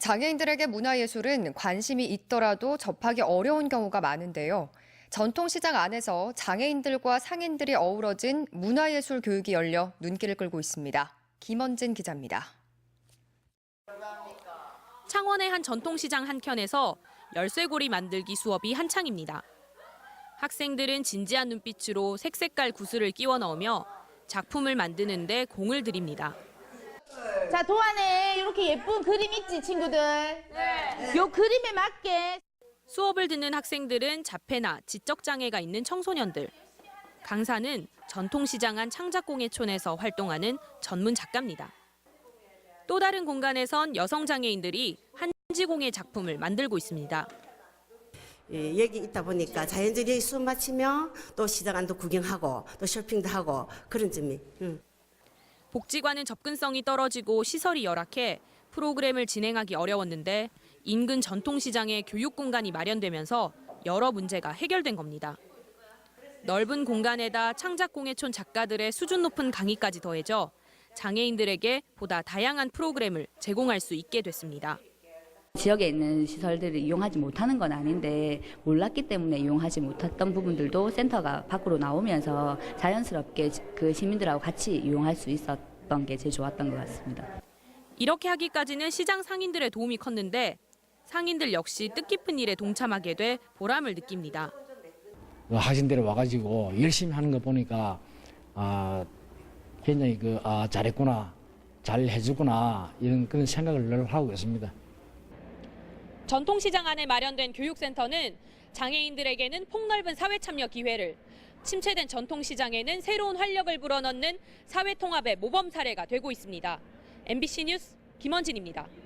장애인들에게 문화예술은 관심이 있더라도 접하기 어려운 경우가 많은데요. 전통시장 안에서 장애인들과 상인들이 어우러진 문화예술 교육이 열려 눈길을 끌고 있습니다. 김원진 기자입니다. 창원의 한 전통시장 한켠에서 열쇠고리 만들기 수업이 한창입니다. 학생들은 진지한 눈빛으로 색색깔 구슬을 끼워 넣으며 작품을 만드는데 공을 들입니다. 자, 도안에 이렇게 예쁜 그림 있지, 친구들? 네. 요 그림에 맞게 수업을 듣는 학생들은 자폐나 지적 장애가 있는 청소년들. 강사는 전통시장 안 창작공예촌에서 활동하는 전문 작가입니다. 또 다른 공간에선 여성 장애인들이 한지공예 작품을 만들고 있습니다. 예, 여기 있다 보니까 자연스레 수업 마치면 또 시장 안도 구경하고 또 쇼핑도 하고 그런 점이 음. 복지관은 접근성이 떨어지고 시설이 열악해 프로그램을 진행하기 어려웠는데 인근 전통시장에 교육 공간이 마련되면서 여러 문제가 해결된 겁니다. 넓은 공간에다 창작공예촌 작가들의 수준 높은 강의까지 더해져 장애인들에게 보다 다양한 프로그램을 제공할 수 있게 됐습니다. 지역에 있는 시설들을 이용하지 못하는 건 아닌데 몰랐기 때문에 이용하지 못했던 부분들도 센터가 밖으로 나오면서 자연스럽게 그 시민들하고 같이 이용할 수 있었던 게 제일 좋았던 것 같습니다. 이렇게 하기까지는 시장 상인들의 도움이 컸는데 상인들 역시 뜻깊은 일에 동참하게 돼 보람을 느낍니다. 그 학생들이 와가지고 열심히 하는 거 보니까 아 굉장히 그 아, 잘했구나 잘 해주구나 이런 그런 생각을 늘 하고 있습니다. 전통시장 안에 마련된 교육센터는 장애인들에게는 폭넓은 사회 참여 기회를, 침체된 전통시장에는 새로운 활력을 불어넣는 사회 통합의 모범 사례가 되고 있습니다. MBC 뉴스 김원진입니다.